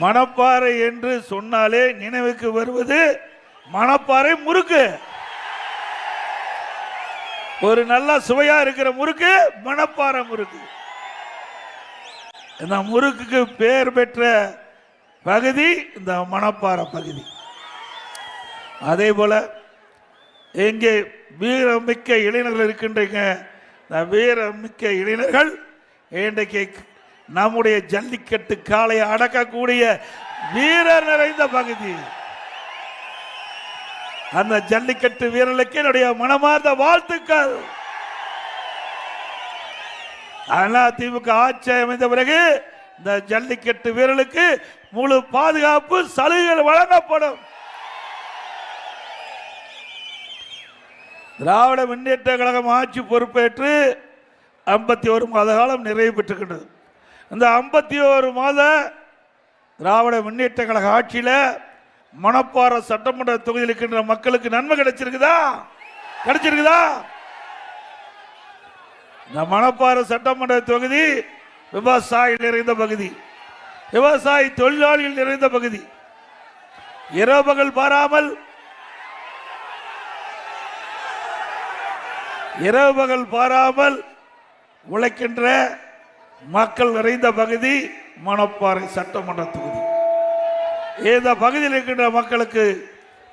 மணப்பாறை என்று சொன்னாலே நினைவுக்கு வருவது மணப்பாறை முறுக்கு. ஒரு நல்ல சுவையா இருக்கிற முறுக்கு மணப்பாறை முறுக்கு. இந்த முறுக்குக்கு பெயர் பெற்ற பகுதி இந்த மணப்பாறை பகுதி. அதே போல எங்கே வீரமிக்க இளைஞர்கள் இருக்கின்றீங்க. இந்த வீரமிக்க இளைஞர்கள் இன்றைக்கு நம்முடைய ஜல்லிக்கட்டு காளையை அடக்கக்கூடிய வீரர் நிறைந்த பகுதி. அந்த ஜல்லிக்கட்டு வீரர்களுக்கு என்னுடைய மனமார்ந்த வாழ்த்துக்கள். அதிமுக ஆட்சி அமைந்த பிறகு இந்த ஜல்லிக்கட்டு வீரர்களுக்கு முழு பாதுகாப்பு சலுகைகள் வழங்கப்படும். திராவிட முன்னேற்ற கழகம் ஆட்சி பொறுப்பேற்று ஐம்பத்தி ஒரு மாத காலம் நிறைவு பெற்றுக்கின்றது. இந்த ஐம்பத்தி ஒரு மாத திராவிட முன்னேற்ற கழக ஆட்சியில் மணப்பாறை சட்டமன்ற தொகுதியில் இருக்கின்ற மக்களுக்கு நன்மை கிடைச்சிருக்குதா? கிடைச்சிருக்குதா? இந்த மணப்பாறை சட்டமன்ற தொகுதி விவசாயி நிறைந்த பகுதி. விவசாயி தொழிலாளிகள் நிறைந்த பகுதி. இரவுகள் பாராமல் இரவுகள் பாராமல் உழைக்கின்ற மக்கள் நிறைந்த பகுதி மணப்பாறை சட்டமன்ற தொகுதி. இந்த பகுதியில் இருக்கின்ற மக்களுக்கு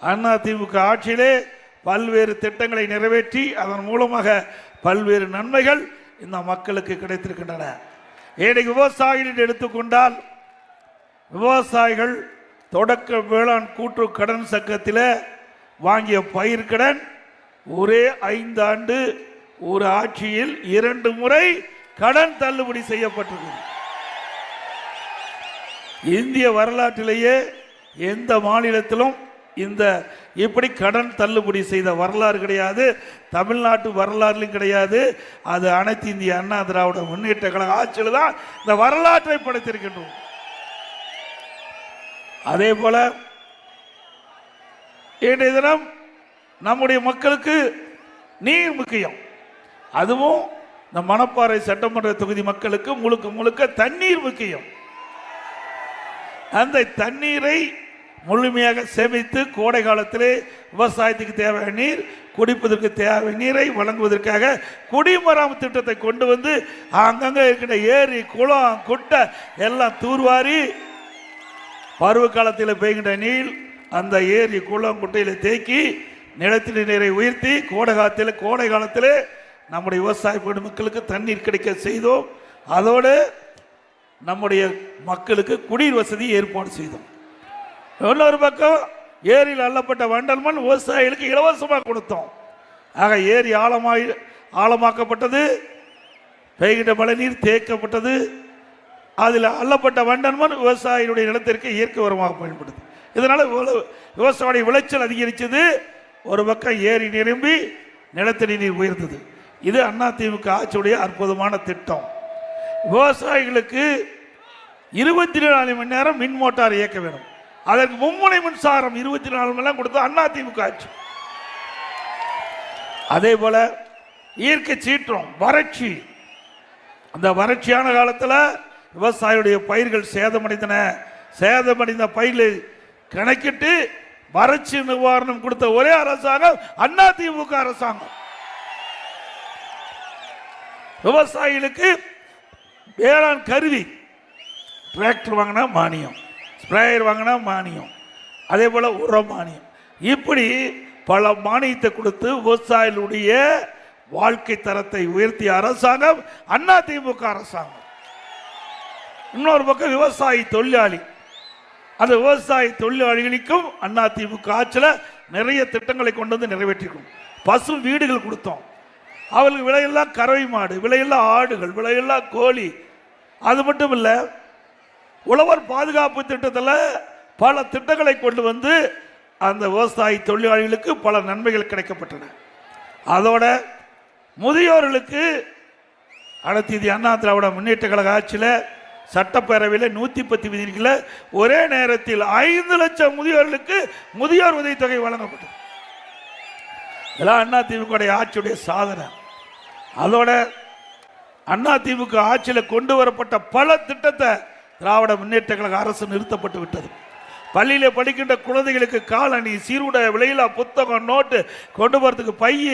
அண்ணா திமுக ஆட்சியிலே பல்வேறு திட்டங்களை நிறைவேற்றி அதன் மூலமாக பல்வேறு நன்மைகள் இந்த மக்களுக்கு கிடைத்திருக்கின்றன. ஏனைய விவசாயிகள் எடுத்துக்கொண்டால் விவசாயிகள் தொடக்க வேளாண் கூட்டு கடன் சங்கத்தில் வாங்கிய பயிர்கடன் ஒரே ஒரே ஐந்தாண்டு ஒரு ஆட்சியில் இரண்டு முறை கடன் தள்ளுபடி செய்யப்பட்டிருக்கிறது இந்திய வரலாற்றிலேயே எந்த மாநிலத்திலும் இந்த இப்படி கடன் தள்ளுபடி செய்த வரலாறு கிடையாது. தமிழ்நாட்டு வரலாறுலையும் கிடையாது. அது அனைத்து இந்திய அண்ணா திராவிட முன்னேற்ற கழக ஆட்சியில் தான் இந்த வரலாற்றை படைத்திருக்கின்றோம். அதே போல இன்றைய தினம் நம்முடைய மக்களுக்கு நீர் முக்கியம். அதுவும் இந்த மணப்பாறை சட்டமன்ற தொகுதி மக்களுக்கு முழுக்க முழுக்க தண்ணீர் முக்கியம். அந்த தண்ணீரை முழுமையாக சேமித்து கோடை காலத்திலே விவசாயத்துக்கு தேவையான நீர் குடிப்பதற்கு தேவையான நீரை வழங்குவதற்காக குடிமராமத்து திட்டத்தை கொண்டு வந்து அங்கங்கே இருக்கின்ற ஏரி குளம் குட்டை எல்லாம் தூர்வாரி பருவ காலத்தில் பெய்கின்ற நீர் அந்த ஏரி குளம் குட்டையில் தேக்கி நிலத்தில் நீரை உயர்த்தி கோடை காலத்தில் கோடை காலத்தில் நம்முடைய விவசாய பெருமக்களுக்கு தண்ணீர் கிடைக்க செய்தோம். அதோடு நம்முடைய மக்களுக்கு குடிநீர் வசதி ஏற்பாடு செய்தோம். இன்னொரு பக்கம் ஏரியில் அள்ளப்பட்ட வண்டல் மண் விவசாயிகளுக்கு இலவசமாக கொடுத்தோம். ஆக ஏரி ஆழமாய் ஆழமாக்கப்பட்டது. பெய்கின்ற மழைநீர் தேக்கப்பட்டது. அதில் அள்ளப்பட்ட வண்டல் மண் விவசாயிகளுடைய நிலத்திற்கு இயற்கை உரமாக பயன்படுது. இதனால் விவசாயிய விளைச்சல் அதிகரித்தது ஒரு பக்கம் ஏரி நிரம்பி நிலத்தடி நீர் உயர்ந்தது. இது அதிமுக ஆட்சியுடைய அற்புதமான திட்டம். விவசாயிகளுக்கு இருபத்தி நாலு மணி நேரம் மின் மோட்டார் இயக்க வேணும் அதற்கு மும்முனை மின்சாரம் இருபத்தி நாலு மணி நேரம் கொடுத்தது அண்ணா ஆட்சி. அதே போல இயற்கை சீற்றம் வறட்சி. அந்த வறட்சியான காலத்தில் விவசாயியுடைய பயிர்கள் சேதமடைந்தன. சேதமடைந்த பயிர்களை கணக்கிட்டு வறட்சி நிவாரணம் கொடுத்த ஒரே அரசாங்கம் அண்ணா அரசாங்கம். விவசாயிகளுக்கு வேளாண் கருவி. டிராக்டர் வாங்கினா மானியம். ஸ்ப்ரேயர் வாங்கினா மானியம். அதே போல் உரம் மானியம். இப்படி பல மானியத்தை கொடுத்து விவசாயிகளுடைய வாழ்க்கை தரத்தை உயர்த்திய அரசாங்கம் அண்ணா திமுக அரசாங்கம். இன்னொரு பக்கம் விவசாயி தொழிலாளி. அந்த விவசாய தொழிலாளிகளுக்கும் அண்ணா திமுக ஆட்சியில் நிறைய திட்டங்களை கொண்டு வந்து நிறைவேற்றிருக்கோம். பசு வீடுகள் கொடுத்தோம். அவளுக்கு விலையெல்லாம் கறவை மாடு விலையெல்லாம் ஆடுகள் விலையெல்லாம் கோழி. அது மட்டும் இல்லை உழவர் பாதுகாப்பு திட்டத்தில் பல திட்டங்களை கொண்டு வந்து அந்த விவசாயி தொழிலாளிகளுக்கு பல நன்மைகள் கிடைக்கப்பட்டன. அதோட முதியோர்களுக்கு அடுத்தது அண்ணா திராவிட முன்னேற்ற கழக ஆட்சியில் சட்டப்பேரவையில் நூற்றி பத்து விதிகளில் ஒரே நேரத்தில் ஐந்து லட்சம் முதியோர்களுக்கு முதியோர் உதவித்தொகை வழங்கப்பட்டது. இதெல்லாம் அண்ணா திமுக ஆட்சியுடைய சாதனை. அதோட அண்ணா திமுக ஆட்சியில் கொண்டு வரப்பட்ட பல திட்டத்தை திராவிட முன்னேற்ற கழக அரசு நிறுத்தப்பட்டு விட்டது. பள்ளியில் படிக்கின்ற குழந்தைகளுக்கு காலணி சீருடை விலையில்லா புத்தகம் நோட்டு கொண்டு போகிறதுக்கு பைய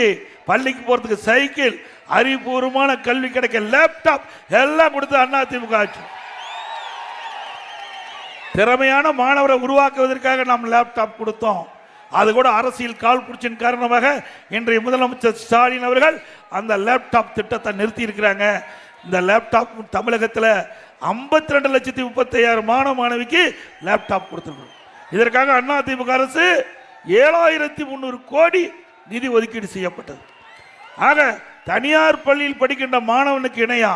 பள்ளிக்கு போகிறதுக்கு சைக்கிள் அறிவுபூர்வமான கல்வி கிடைக்க லேப்டாப் எல்லாம் கொடுத்து அண்ணா திமுக ஆட்சி. திறமையான மாணவரை உருவாக்குவதற்காக நாம் லேப்டாப் கொடுத்தோம். அது கூட அரசியல் கால் பிடிச்சின் காரணமாக இன்றைய முதலமைச்சர் ஸ்டாலின் அவர்கள் அந்த லேப்டாப் திட்டத்தை நிறுத்தி இருக்கிறாங்க இந்த லேப்டாப் தமிழகத்தில் ஐம்பத்தி ரெண்டு லட்சத்தி முப்பத்தையாயிரம் மாணவ மாணவிக்கு லேப்டாப் கொடுத்துருக்கோம் இதற்காக அண்ணா திமுக அரசு ஏழாயிரத்தி முந்நூறு கோடி நிதி ஒதுக்கீடு செய்யப்பட்டது. ஆக தனியார் பள்ளியில் படிக்கின்ற மாணவனுக்கு இணையா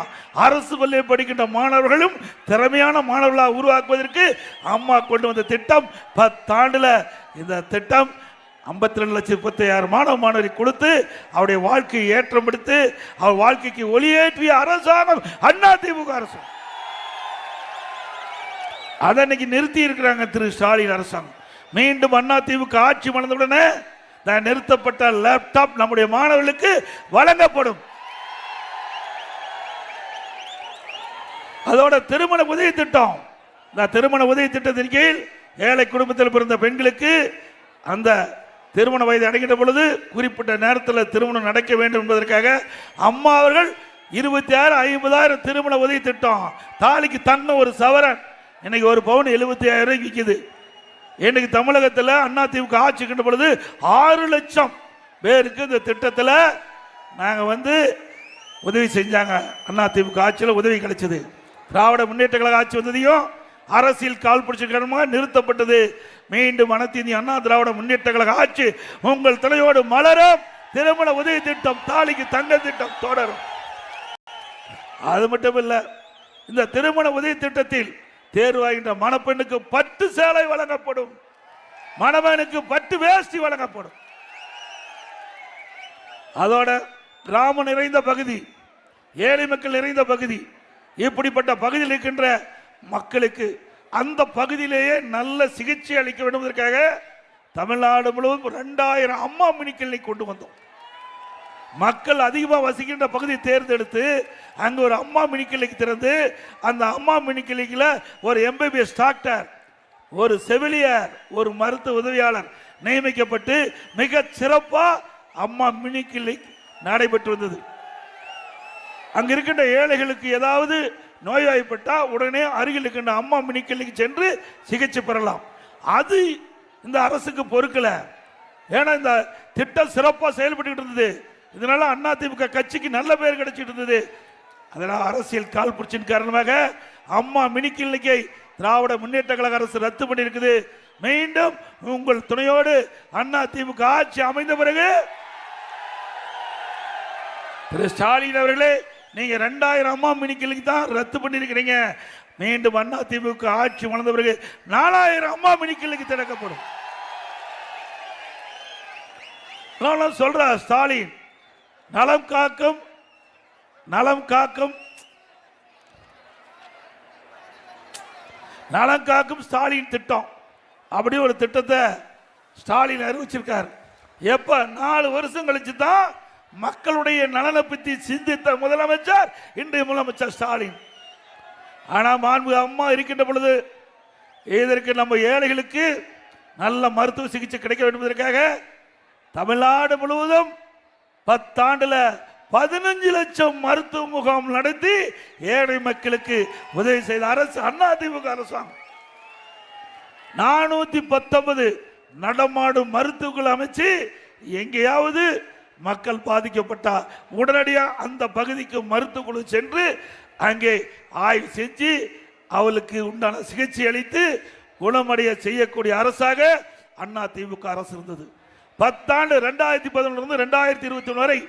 அரசு பள்ளியில் படிக்கின்ற மாணவர்களும் திறமையான மாணவர்களாக உருவாக்குவதற்கு அம்மா கொண்டு வந்த திட்டம் பத்தாண்டுல இந்த திட்டம் ஐம்பத்தி ரெண்டு லட்சம் முப்பத்தையாயிரம் மாணவ மாணவரை கொடுத்து அவருடைய வாழ்க்கையை ஏற்றம் எடுத்து அவர் வாழ்க்கைக்கு ஒளியேற்றிய அரசாங்கம் அண்ணா திமுக அரசு. அதை இன்னைக்கு நிறுத்தி இருக்கிறாங்க திரு ஸ்டாலின் அரசாங்கம். மீண்டும் அண்ணா திமுக ஆட்சி மணந்தவுடனே நான் நிறுத்தப்பட்ட லேப்டாப் நம்முடைய மாணவர்களுக்கு வழங்கப்படும். அதோட திருமண உதவி திட்டம். இந்த திருமண உதவி திட்டத்தின் கீழ் ஏழை குடும்பத்தில் பிறந்த பெண்களுக்கு அந்த திருமண வயது அடைகின்ற பொழுது குறிப்பிட்ட நேரத்தில் திருமணம் நடக்க வேண்டும் என்பதற்காக அம்மா அவர்கள் இருபத்தி ஆறு ஐம்பதாயிரம் திருமண உதவி திட்டம். தாலிக்கு தன்ன ஒரு சவரன். இன்னைக்கு ஒரு பவுன் எழுபத்தி ஆயிரம் ரூபாய் விற்கிது இன்னைக்கு தமிழகத்தில் அண்ணா திமுக ஆட்சிக்கின்ற பொழுது ஆறு லட்சம் பேருக்கு இந்த திட்டத்தில் நாங்கள் வந்து உதவி செஞ்சாங்க. அண்ணா திமுக ஆட்சியில் உதவி கிடைச்சது. திராவிட முன்னேற்ற கழக ஆட்சி வந்ததையும் அரசியல் கால் பிடிச்ச நிறுத்தப்பட்டது. மீண்டும் அனைத்து இந்திய அண்ணா திராவிட முன்னேற்ற கழக ஆட்சி உங்கள் தலையோடு மலரும். திருமண உதவி திட்டம் தாலிக்கு தங்க திட்டம் தொடரும். அது மட்டும் இல்ல இந்த திருமண உதவி திட்டத்தில் தேர்வாகின்ற மணப்பெண்ணுக்கு பட்டு சேலை வழங்கப்படும். மணவனுக்கு பட்டு வேஷ்டி வழங்கப்படும். அதோட கிராமம் நிறைந்த பகுதி ஏழை மக்கள் நிறைந்த பகுதி இப்படிப்பட்ட பகுதியில் இருக்கின்ற மக்களுக்கு அந்த பகுதியிலேயே நல்ல சிகிச்சை அளிக்க வேண்டும் என்பதற்காக தமிழ்நாடு முழுவதும் ரெண்டாயிரம் அம்மா மினி கிளினிக் கொண்டு வந்தோம். மக்கள் அதிகமாக வசிக்கின்ற பகுதியை தேர்ந்தெடுத்து அங்கே ஒரு அம்மா மினி கிளினிக் திறந்து அந்த அம்மா மினி கிளினிக்கில் ஒரு எம்பிபிஎஸ் டாக்டர் ஒரு செவிலியர் ஒரு மருத்துவ உதவியாளர் நியமிக்கப்பட்டு மிக சிறப்பாக அம்மா மினி கிளினிக் நடைபெற்று வந்தது. அங்கே இருக்கின்ற ஏழைகளுக்கு ஏதாவது நோய்வாய்ப்பட்டால் உடனே அருகில் இருக்கின்ற அம்மா மினிக்கலுக்கு சென்று சிகிச்சை பெறலாம். அது இந்த அரசுக்கு பொறுக்கலை. ஏன்னா இந்த திட்டம் சிறப்பாக செயல்பட்டு இருந்தது. இதனால அண்ணா கட்சிக்கு நல்ல பேர் கிடைச்சிட்டு இருந்தது. அதனால் அரசியல் கால் பிடிச்சின் காரணமாக அம்மா மினி திராவிட முன்னேற்ற கழக அரசு ரத்து பண்ணியிருக்குது. மீண்டும் உங்கள் துணையோடு அண்ணா திமுக ஆட்சி அமைந்த பிறகு திரு ஸ்டாலின் அவர்களே நீங்க ரெண்டாயிரம் அம்மா மினிக்களுக்கு தான் ரத்து பண்ணிருக்கிறீங்க மீண்டும் அண்ணா திமுக ஆட்சி வளர்ந்த பிறகு நாலாயிரம் அம்மா மினிக்களுக்கு திறக்கப்படும். சொல்ற ஸ்டாலின் நலம் காக்கும் நலம் காக்கும். நலம் காக்கும் ஸ்டாலின் திட்டம். அப்படி ஒரு திட்டத்தை ஸ்டாலின் அறிவிச்சிருக்கார். எப்ப? நாலு வருஷம் கழிச்சு தான் மக்களுடைய நலனை பற்றி சிந்தித்த முதலமைச்சர் இன்றைய முதலமைச்சர் ஸ்டாலின். ஆனால் மாண்பு அம்மா இருக்கின்ற பொழுது இதற்கு நம்ம ஏழைகளுக்கு நல்ல மருத்துவ சிகிச்சை கிடைக்க வேண்டும் என்பதற்காக தமிழ்நாடு முழுவதும் பத்தாண்டுல பதினஞ்சு லட்சம் மருத்துவ முகாம் நடத்தி ஏழை மக்களுக்கு உதவி செய்த அரசு அதிமுக அரசாங்கம். நானூத்தி பத்தொன்பது நடமாடும் மருத்துவர்கள் அமைச்சு எங்கேயாவது மக்கள் பாதிக்கப்பட்டா உடனடியாக அந்த பகுதிக்கு மருத்துவ குழு சென்று அங்கே ஆய்வு செஞ்சு அவளுக்கு உண்டான சிகிச்சை அளித்து குணமடைய செய்யக்கூடிய அரசாக அண்ணா திமுக அரசு இருந்தது. பத்தாண்டு ரெண்டாயிரத்தி பதினொன்று ரெண்டாயிரத்தி இருபத்தி ஒன்று வரை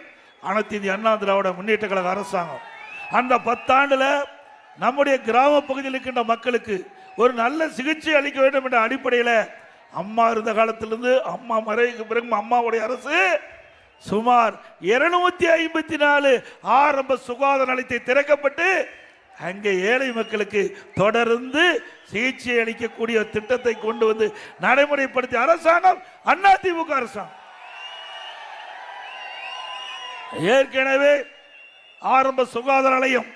அனைத்து இந்திய அண்ணா திராவிட முன்னேற்ற கழக அரசாங்கம். அந்த பத்தாண்டில் நம்முடைய கிராம பகுதியில் இருக்கின்ற மக்களுக்கு ஒரு நல்ல சிகிச்சை அளிக்க வேண்டும் என்ற அடிப்படையில் அம்மா இருந்த காலத்திலிருந்து அம்மா மறைவுக்கு பிறகு அம்மாவுடைய அரசு சுமார் இருநூத்தி ஐம்பத்தி நாலு ஆரம்ப சுகாதார நிலையத்தை திறக்கப்பட்டு அங்கே ஏழை மக்களுக்கு தொடர்ந்து சிகிச்சை அளிக்கக்கூடிய திட்டத்தை கொண்டு வந்து நடைமுறைப்படுத்திய அரசாங்கம் அண்ணா திமுக அரசாங்கம். ஏற்கனவே ஆரம்ப சுகாதார நிலையம்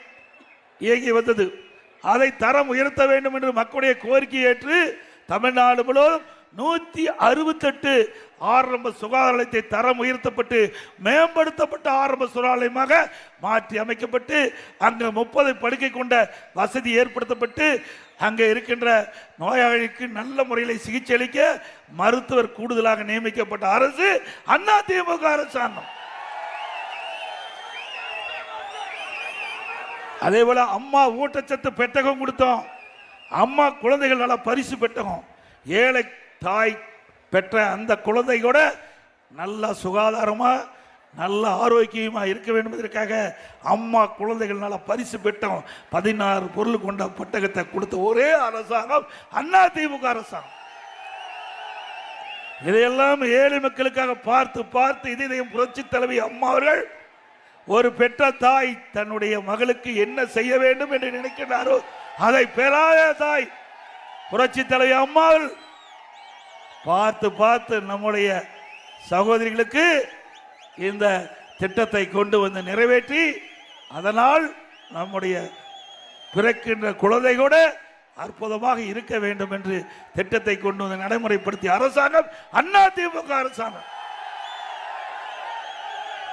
இயங்கி வந்தது. அதை தரம் உயர்த்த வேண்டும் என்று மக்களுடைய கோரிக்கை ஏற்று தமிழ்நாடு முழுவதும் நூத்தி அறுபத்தெட்டு ஆரம்ப சுகாதார நிலையத்தை தரம் உயர்த்தப்பட்டு மேம்படுத்தப்பட்ட ஆரம்ப சுகாதாரமாக மாற்றி அமைக்கப்பட்டு அங்கு முப்பது படுக்கை கொண்ட வசதி ஏற்படுத்தப்பட்டு அங்கே இருக்கின்ற நோயாளிக்கு நல்ல முறையில் சிகிச்சை அளிக்க மருத்துவர் கூடுதலாக நியமிக்கப்பட்ட அரசு அண்ணா திமுக அரசாங்கம். அதே போல அம்மா ஊட்டச்சத்து பெட்டகம் கொடுத்தோம். அம்மா குழந்தைகள் நல்லா பரிசு பெட்டகம். ஏழை தாய் பெற்ற அந்த குழந்தை கூட நல்ல சுகாதாரமாக நல்ல ஆரோக்கியமாக இருக்க வேண்டும் என்பதற்காக அம்மா குழந்தைகள்னால பரிசு பெற்றோம். பதினாறு பொருள் கொண்ட பெட்டகத்தை கொடுத்த ஒரே அரசாங்கம் அண்ணா திமுக அரசாங்கம். இதையெல்லாம் ஏழை மக்களுக்காக பார்த்து பார்த்து இதையும் புரட்சி தலைவி அம்மா அவர்கள் ஒரு பெற்ற தாய் தன்னுடைய மகளுக்கு என்ன செய்ய வேண்டும் என்று நினைக்கிறாரோ அதை பெறாத தாய் புரட்சி தலைவி அம்மாள் பார்த்து பார்த்து நம்முடைய சகோதரிகளுக்கு இந்த திட்டத்தை கொண்டு வந்து நிறைவேற்றி அதனால் நம்முடைய பிறக்கின்ற குழந்தை கூட அற்புதமாக இருக்க வேண்டும் என்று திட்டத்தை கொண்டு வந்து நடைமுறைப்படுத்திய அரசாங்கம் அண்ணா திமுக அரசாங்கம்.